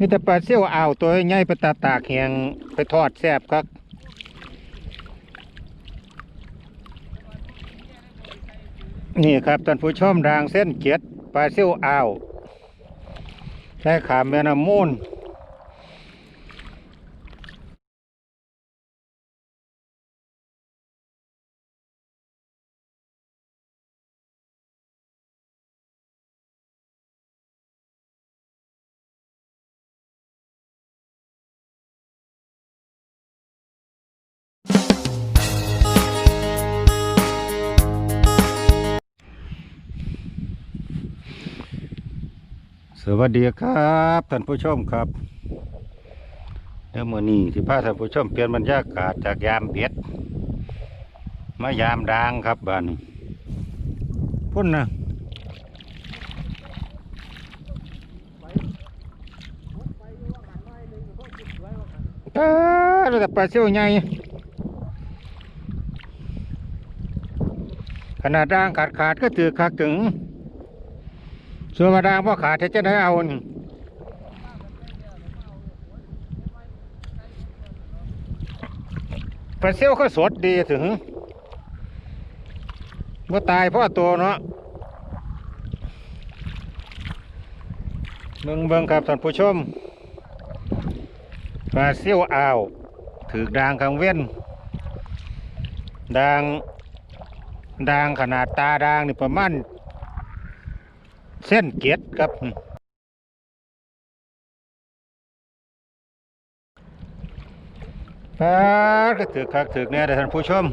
นี่แต่ปลาเสี้ยวอ่าวตัวใหญ่ไปตาตากแหงไปทอดแซ่บครับนี่ครับท่านผู้ชมรางเส้นเกียดปลาเสี้ยวอ่าวใช้ขามแม่น้ำมูล วัสดีครับท่านผู้ชมครับเดี๋ยวมื่อนี้ที่พาท่านผู้ชมเปลี่ยนบรรยากาศจากยามเบ็ดมายามดางครับบ้านนี้พุ่นนะเออเราแต่ปลาเซี่ยวใหญ่ขนาดด่างขาดขาดก็ถือคักถึง ส่วนมาดางพ่อขาดจะได้เอานี่ปลาเซี่ยวก็สดดีถึงเมื่อตายเพ่อตัวเนาะเบิ่งเบิ่งครับท่านผู้ชมปลาเซี่ยวอ่าวถือดางขังเว้นดางดางขนาดตาดางนี่ประมาณ เส้นเกียดครับปาดก็ถือคักถือแน่เด้อท่านผู้ชม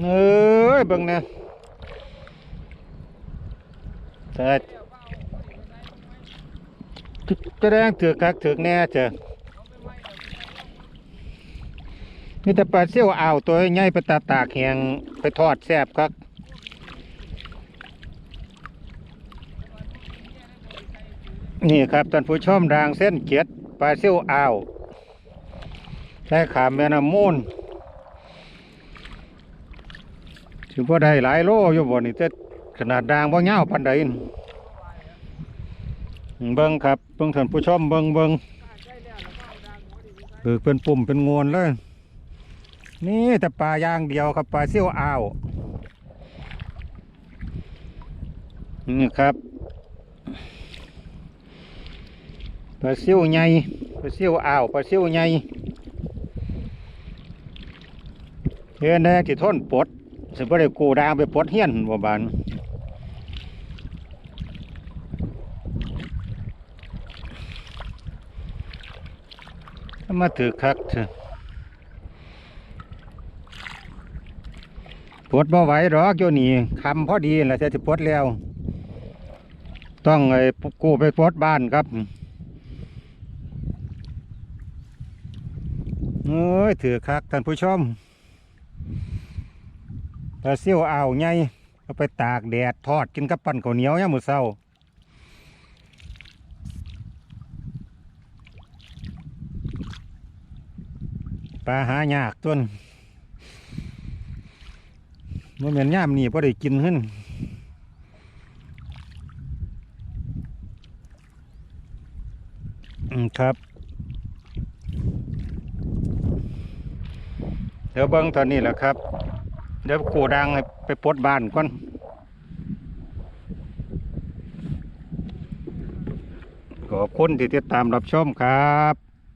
เอ้ยเบิ่งเนี่ยแต่จะแดงถือคักถือแน่เจ้ะ มีแต่ปลาเซี่ยวอ่าวตัวใหญ่ไปตาตากแหงไปทอดแซ่บครับนี่ครับท่านผู้ชมรางเส้นเกียดปลาเซี่ยวอ่าวใช้ขามแม่น้ำมูลถือว่าได้หลายโลอยู่บ่นี่แต่ขนาดดางว่าเงาวปันใดเบิ้งครับเบิ้งท่านผู้ชมเบิ้งเบิ้งเบิกเป็นปุ่มเป็นงวนเลย นี่แต่ปลาย่างเดียวครับปลาเซี่ยวอ่าวนี่ครับปลาเซี่ยวใหญ่ปลาเซี่ยวอ่าวปลาเซี่ยวใหญ่เฮือนแน่ที่ทนปดสิบ่ได้กูดางไปปดเฮียนบ่บานมาถือคักเถอะ ปวดบ่ไหวหรอกโยนี่คำพอดีแหละจะจะปวดแล้ว ต้องไอ้กู้ไปปวดบ้านครับเอ้ยถือคักท่านผู้ชมปลาเซี่ยวอ่าวใหญ่เอาไปตากแดดทอดกินกับปั่นข้าวเหนียวยามมื้อเช้าปลาหายากต้น มันเหมือนย่ามนี่พอได้กินขึ้นอืมครับ เดี๋ยวเบิ้งตอนนี้แหละครับ เดี๋ยวกูดังไปปดบ้านก่อนขอบคุณที่ติดตามรับชมครับ